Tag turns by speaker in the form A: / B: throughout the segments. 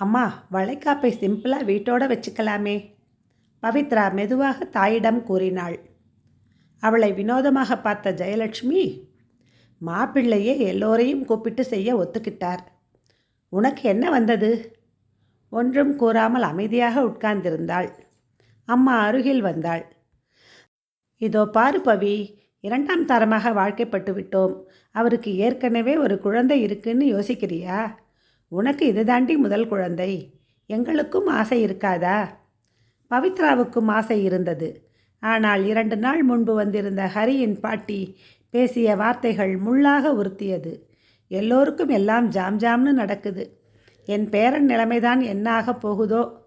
A: அம்மா வளைக்காப்பை சிம்பிளாக வீட்டோட வச்சுக்கலாமே. பவித்ரா மெதுவாக தாயிடம் கூறினாள். அவளை வினோதமாக பார்த்த ஜெயலட்சுமி மாப்பிள்ளையே எல்லோரையும் கூப்பிட்டு செய்ய ஒத்துக்கிட்டார். உனக்கு என்ன வந்தது? ஒன்றும் கூறாமல் அமைதியாக உட்கார்ந்திருந்தாள். அம்மா அருகில் வந்தாள். இதோ பாரு பவி இரண்டாம் தரமாக வாழ்க்கைப்பட்டு விட்டோம் அவருக்கு ஏற்கனவே ஒரு குழந்தை இருக்குன்னு யோசிக்கிறியா? உனக்கு இது தாண்டி முதல் குழந்தை. எங்களுக்கும் ஆசை இருக்காதா? பவித்ராவுக்கும் ஆசை இருந்தது. ஆனால் இரண்டு நாள் முன்பு வந்திருந்த ஹரியின் பாட்டி பேசிய வார்த்தைகள் முள்ளாக உறுத்தியது. எல்லோருக்கும் எல்லாம் ஜாம் ஜாம்னு நடக்குது. என் பேரன் நிலைமைதான் என்னாகப் போகுதோ?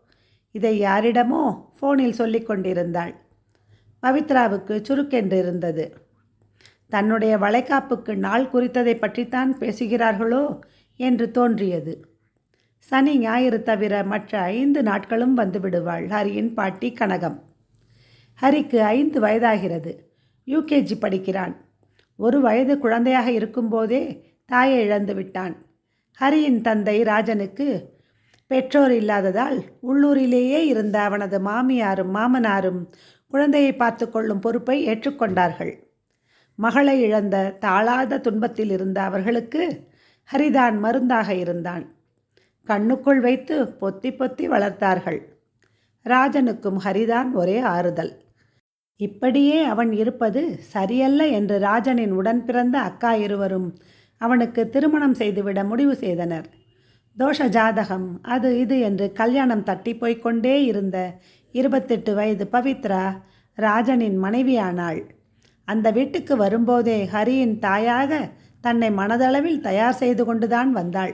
A: இதை யாரிடமோ ஃபோனில் சொல்லிக் கொண்டிருந்தாள். பவித்ராவுக்கு சுருக்கென்று இருந்தது. தன்னுடைய வளைகாப்புக்கு நாள் குறித்ததை பற்றித்தான் பேசுகிறார்களோ? என்று தோன்றியது. சனி ஞாயிறு தவிர மற்ற ஐந்து நாட்களும் வந்து விடுவாள் ஹரியின் பாட்டி கனகம். ஹரிக்கு ஐந்து வயதாகிறது. யூகேஜி படிக்கிறான். ஒரு வயது குழந்தையாக இருக்கும்போதே தாயை இழந்து விட்டான். ஹரியின் தந்தை ராஜனுக்கு பெற்றோர் இல்லாததால் உள்ளூரிலேயே இருந்த அவனது மாமியாரும் மாமனாரும் குழந்தையை பார்த்து கொள்ளும் பொறுப்பை ஏற்றுக்கொண்டார்கள். மகளை இழந்த தாளாத துன்பத்தில் இருந்த அவர்களுக்கு ஹரிதான் மருந்தாக இருந்தான். கண்ணுக்குள் வைத்து பொத்தி பொத்தி வளர்த்தார்கள். ராஜனுக்கும் ஹரிதான் ஒரே ஆறுதல். இப்படியே அவன் இருப்பது சரியல்ல என்று ராஜனின் உடன் பிறந்த அக்கா இருவரும் அவனுக்கு திருமணம் செய்துவிட முடிவு செய்தனர். தோஷ ஜாதகம் அது இது என்று கல்யாணம் தட்டி போய்க்கொண்டே இருந்த இருபத்தெட்டு வயது பவித்ரா ராஜனின் மனைவியானாள். அந்த வீட்டுக்கு வரும்போதே ஹரியின் தாயாக தன்னை மனதளவில் தயார் செய்து கொண்டுதான் வந்தாள்.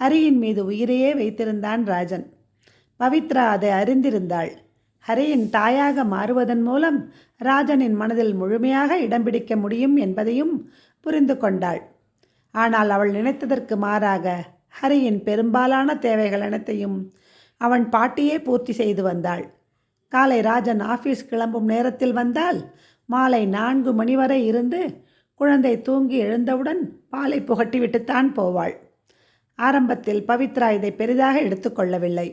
A: ஹரியின் மீது உயிரையே வைத்திருந்தான் ராஜன். பவித்ரா அதை அறிந்திருந்தாள். ஹரியின் தாயாக மாறுவதன் மூலம் ராஜனின் மனதில் முழுமையாக இடம் பிடிக்க முடியும் என்பதையும் புரிந்து கொண்டாள். ஆனால் அவள் நினைத்ததற்கு மாறாக ஹரியின் பெரும்பாலான தேவைகள் அனைத்தையும் அவன் பாட்டியே பூர்த்தி செய்து வந்தாள். காலை ராஜன் ஆஃபீஸ் கிளம்பும் நேரத்தில் வந்தால் மாலை நான்கு மணி வரை இருந்து குழந்தை தூங்கி எழுந்தவுடன் பாலை புகட்டிவிட்டுத்தான் போவாள். ஆரம்பத்தில் பவித்ரா இதை பெரிதாக எடுத்துக்கொள்ளவில்லை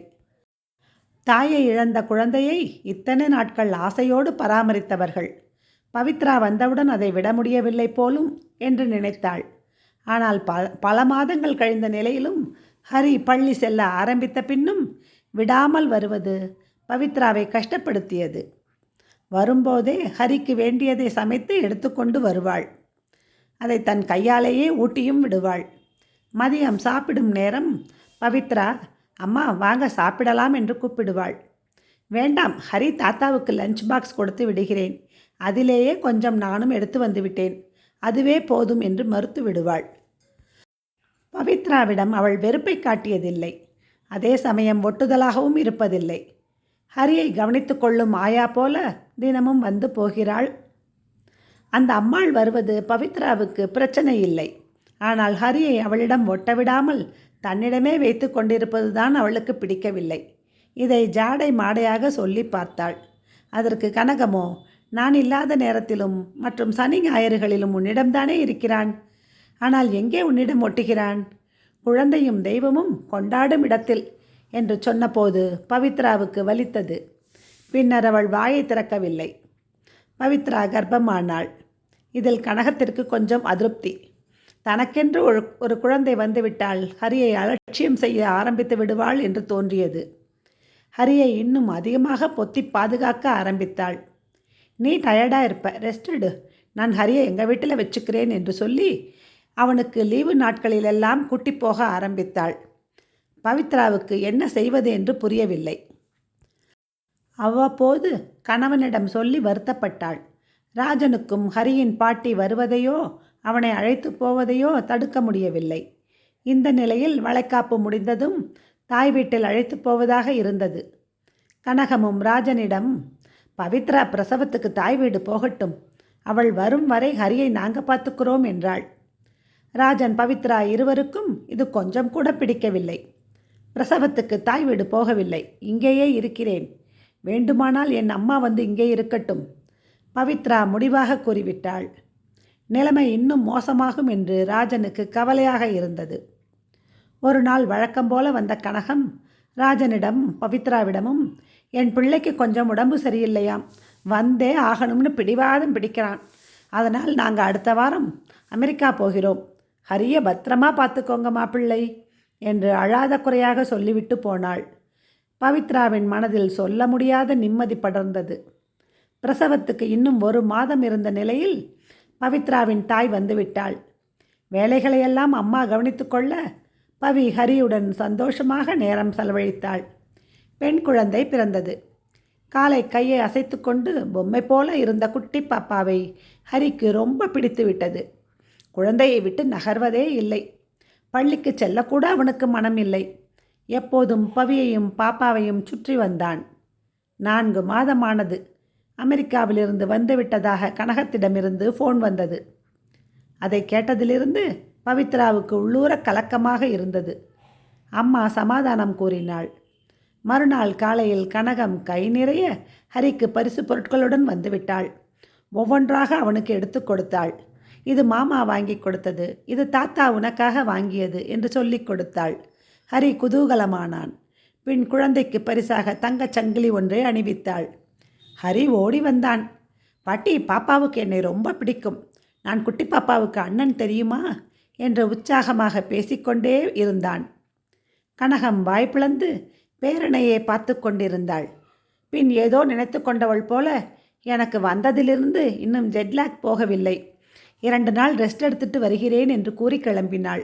A: தாயை இழந்த குழந்தையை இத்தனை நாட்கள் ஆசையோடு பராமரித்தவர்கள். பவித்ரா வந்தவுடன் அதை விட முடியவில்லை போலும் என்று நினைத்தாள். ஆனால் ப பல மாதங்கள் கழிந்த நிலையிலும் ஹரி பள்ளி செல்ல ஆரம்பித்த பின்னும் விடாமல் வருவது பவித்ராவை கஷ்டப்படுத்தியது. வரும்போதே ஹரிக்கு வேண்டியதை சமைத்து எடுத்துக்கொண்டு வருவாள். அதை தன் கையாலேயே ஊட்டியும் விடுவாள். மதியம் சாப்பிடும் நேரம் பவித்ரா அம்மா வாங்க சாப்பிடலாம் என்று கூப்பிடுவாள். வேண்டாம் ஹரி தாத்தாவுக்கு லஞ்ச் பாக்ஸ் கொடுத்து விடுகிறேன். அதிலேயே கொஞ்சம் நானும் எடுத்து வந்துவிட்டேன் அதுவே போதும் என்று மறுத்து விடுவாள். பவித்ராவிடம் அவள் வெறுப்பை காட்டியதில்லை. அதே சமயம் ஒட்டுதலாகவும் இருப்பதில்லை. ஹரியை கவனித்து கொள்ளும் ஆயா போல தினமும் வந்து போகிறாள். அந்த அம்மாள் வருவது பவித்ராவுக்கு பிரச்சனை இல்லை. ஆனால் ஹரியை அவளிடம் ஒட்டவிடாமல் தன்னிடமே வைத்து கொண்டிருப்பதுதான் அவளுக்கு பிடிக்கவில்லை. இதை ஜாடை மாடையாக சொல்லி பார்த்தாள். அதற்கு கனகமோ நான் இல்லாத நேரத்திலும் மற்றும் சனி ஞாயிறுகளிலும் உன்னிடம்தானே இருக்கிறான்? ஆனால் எங்கே உன்னிடம் ஒட்டுகிறான்? குழந்தையும் தெய்வமும் கொண்டாடும் இடத்தில் என்று சொன்னபோது பவித்ராவுக்கு வலித்தது. பின்னர் அவள் வாயை திறக்கவில்லை. பவித்ரா கர்ப்பமானாள். இதில் கனகத்திற்கு கொஞ்சம் அதிருப்தி. தனக்கென்று ஒரு ஒரு குழந்தை வந்துவிட்டால் ஹரியை அலட்சியம் செய்ய ஆரம்பித்து விடுவாள் என்று தோன்றியது. ஹரியை இன்னும் அதிகமாக பொத்தி பாதுகாக்க ஆரம்பித்தாள். நீ டயர்டாக இருப்ப ரெஸ்ட் எடு. நான் ஹரியை எங்கள் வீட்டில் வச்சுக்கிறேன் என்று சொல்லி அவனுக்கு லீவு நாட்களிலெல்லாம் குட்டி போக ஆரம்பித்தாள். பவித்ராவுக்கு என்ன செய்வது என்று புரியவில்லை. அவ்வப்போது கணவனிடம் சொல்லி வருத்தப்பட்டாள். ராஜனுக்கும் ஹரியின் பாட்டி வருவதையோ அவனை அழைத்து போவதையோ தடுக்க முடியவில்லை. இந்த நிலையில் வளைக்காப்பு முடிந்ததும் தாய் வீட்டில் அழைத்து போவதாக இருந்தது. கனகமும் ராஜனிடம் பவித்ரா பிரசவத்துக்கு தாய் வீடு போகட்டும். அவள் வரும் வரை ஹரியை நாங்கள் பார்த்துக்கிறோம் என்றாள். ராஜன் பவித்ரா இருவருக்கும் இது கொஞ்சம் கூட பிடிக்கவில்லை. பிரசவத்துக்கு தாய் வீடு போகவில்லை. இங்கேயே இருக்கிறேன். வேண்டுமானால் என் அம்மா வந்து இங்கே இருக்கட்டும். பவித்ரா முடிவாக கூறிவிட்டாள். நிலைமை இன்னும் மோசமாகும் என்று ராஜனுக்கு கவலையாக இருந்தது. ஒரு நாள் வழக்கம் போல வந்த கனகம் ராஜனிடம் பவித்ராவிடமும் என் பிள்ளைக்கு கொஞ்சம் உடம்பு சரியில்லையாம். வந்தே ஆகணும்னு பிடிவாதம் பிடிக்கிறான். அதனால் நாங்கள் அடுத்த வாரம் அமெரிக்கா போகிறோம். ஹரிய பத்திரமா பார்த்துக்கோங்க மாப்பிள்ளை என்று அழாத குறையாக சொல்லிவிட்டு போனாள். பவித்ராவின் மனதில் சொல்ல முடியாத நிம்மதி படர்ந்தது. பிரசவத்துக்கு இன்னும் ஒரு மாதம் இருந்த நிலையில் பவித்ராவின் தாய் வந்துவிட்டாள். வேலைகளையெல்லாம் அம்மா கவனித்துக்கொள்ள பவி ஹரியுடன் சந்தோஷமாக நேரம் செலவழித்தாள். பெண் குழந்தை பிறந்தது. காலை கையை அசைத்து கொண்டு பொம்மை போல இருந்த குட்டி பாப்பாவை ஹரிக்கு ரொம்ப பிடித்து விட்டது. குழந்தையை விட்டு நகர்வதே இல்லை. பள்ளிக்கு செல்லக்கூட அவனுக்கு மனம் இல்லை. எப்போதும் பவியையும் பாப்பாவையும் சுற்றி வந்தான். நான்கு மாதமானது. அமெரிக்காவிலிருந்து வந்துவிட்டதாக கனகத்திடமிருந்து ஃபோன் வந்தது. அதை கேட்டதிலிருந்து பவித்ராவுக்கு உள்ளூர கலக்கமாக இருந்தது. அம்மா சமாதானம் கூறினாள். மறுநாள் காலையில் கனகம் கை நிறைய ஹரிக்கு பரிசு பொருட்களுடன் வந்துவிட்டாள். ஒவ்வொன்றாக அவனுக்கு எடுத்து கொடுத்தாள். இது மாமா வாங்கி கொடுத்தது. இது தாத்தா உனக்காக வாங்கியது என்று சொல்லிக் கொடுத்தாள். ஹரி குதூகலமானான். பின் குழந்தைக்கு பரிசாக தங்கச் சங்கிலி ஒன்றை அணிவித்தாள். ஹரி ஓடி வந்தான். பாட்டி பாப்பாவுக்கு என்னை ரொம்ப பிடிக்கும். நான் குட்டி பாப்பாவுக்கு அண்ணன் தெரியுமா? என்று உற்சாகமாக பேசிக்கொண்டே இருந்தான். கனகம் வாய் பிளந்து பேரனையே பார்த்து கொண்டிருந்தாள். பின் ஏதோ நினைத்து கொண்டவள் போல எனக்கு வந்ததிலிருந்து இன்னும் ஜெட்லாக் போகவில்லை. இரண்டு நாள் ரெஸ்ட் எடுத்துட்டு வருகிறேன் என்று கூறி கிளம்பினாள்.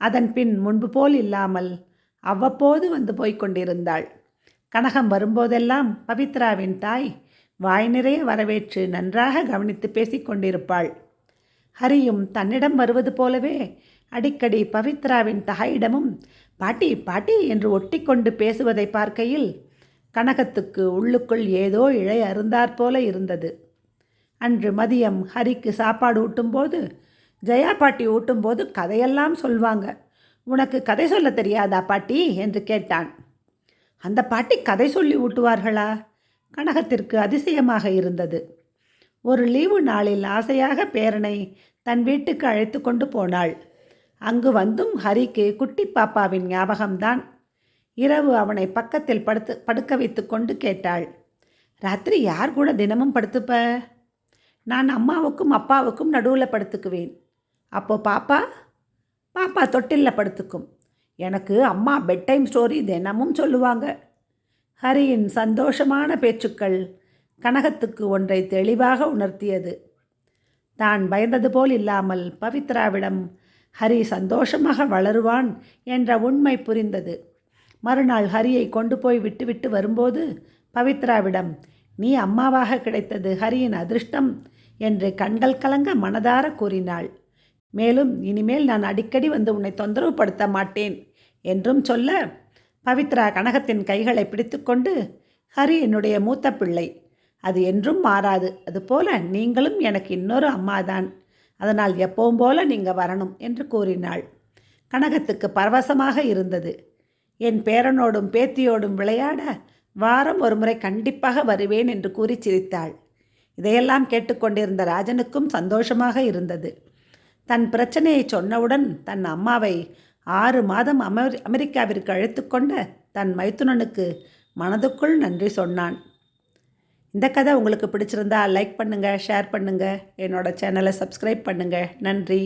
A: அதன் பின் முன்பு போல் இல்லாமல் அவ்வப்போது வந்து போய்க் கொண்டிருந்தாள். கனகம் வரும்போதெல்லாம் பவித்ராவின் தாய் வாய் நிறைய வரவேற்று நன்றாக கவனித்து பேசிக்கொண்டிருப்பாள். ஹரியும் தன்னிடம் வருவது போலவே அடிக்கடி பவித்ராவின் தகையிடமும் பாட்டி பாட்டி என்று ஒட்டிக்கொண்டு பேசுவதை பார்க்கையில் கனகத்துக்கு உள்ளுக்குள் ஏதோ இழை அருந்தாற்போல இருந்தது. அன்று மதியம் ஹரிக்கு சாப்பாடு ஊட்டும்போது ஜெயா பாட்டி ஊட்டும்போது கதையெல்லாம் சொல்வாங்க. உனக்கு கதை சொல்ல தெரியாதா பாட்டி? என்று கேட்டான். அந்த பாட்டி கதை சொல்லி ஊட்டுவார்களா? கனகத்திற்கு அதிசயமாக இருந்தது. ஒரு லீவு நாளில் ஆசையாக பேரனை தன் வீட்டுக்கு அழைத்து கொண்டு போனாள். அங்கு வந்தும் ஹரிக்கு குட்டி பாப்பாவின் ஞாபகம்தான். இரவு அவனை பக்கத்தில் படுத்து படுக்க வைத்து கொண்டு கேட்டாள். ராத்திரி யார் கூட தினமும் படுத்துப்ப? நான் அம்மாவுக்கும் அப்பாவுக்கும் நடுவில் படுத்துக்குவேன். அப்போ பாப்பா? பாப்பா தொட்டிலில் படுத்துக்கும். எனக்கு அம்மா பெட் டைம் ஸ்டோரி தினமும் சொல்லுவாங்க. ஹரியின் சந்தோஷமான பேச்சுக்கள் கனகத்துக்கு ஒன்றை தெளிவாக உணர்த்தியது. தான் பயந்தது போல் இல்லாமல் பவித்ராவிடம் ஹரி சந்தோஷமாக வளருவான் என்ற உண்மை புரிந்தது. மறுநாள் ஹரியை கொண்டு போய் விட்டுவிட்டு வரும்போது பவித்ராவிடம் நீ அம்மாவாக கிடைத்தது ஹரியின் அதிர்ஷ்டம் என்று கண்கள் கலங்க மனதார கூறினாள். மேலும் இனிமேல் நான் அடிக்கடி வந்து உன்னை தொந்தரவுப்படுத்த மாட்டேன் என்றும் சொல்ல பவித்ரா கனகத்தின் கைகளை பிடித்துக்கொண்டு ஹரி என்னுடைய மூத்த பிள்ளை. அது என்றும் மாறாது. அதுபோல நீங்களும் எனக்கு இன்னொரு அம்மாதான். அதனால் எப்பவும் போல நீங்கள் வரணும் என்று கூறினாள். கனகத்துக்கு பரவசமாக இருந்தது. என் பேரனோடும் பேத்தியோடும் விளையாட வாரம் ஒரு முறை கண்டிப்பாக வருவேன் என்று கூறி சிரித்தாள். இதையெல்லாம் கேட்டுக்கொண்டிருந்த ராஜனுக்கும் சந்தோஷமாக இருந்தது. தன் பிரச்சனையை சொன்னவுடன் தன் அம்மாவை ஆறு மாதம் அமெரி அமெரிக்காவிற்கு அழைத்து கொண்ட தன் மைத்துனனுக்கு மனதுக்குள் நன்றி சொன்னான். இந்த கதை உங்களுக்கு பிடிச்சிருந்தா லைக் பண்ணுங்கள் ஷேர் பண்ணுங்கள் என்னோடய சேனலை சப்ஸ்கிரைப் பண்ணுங்கள் நன்றி.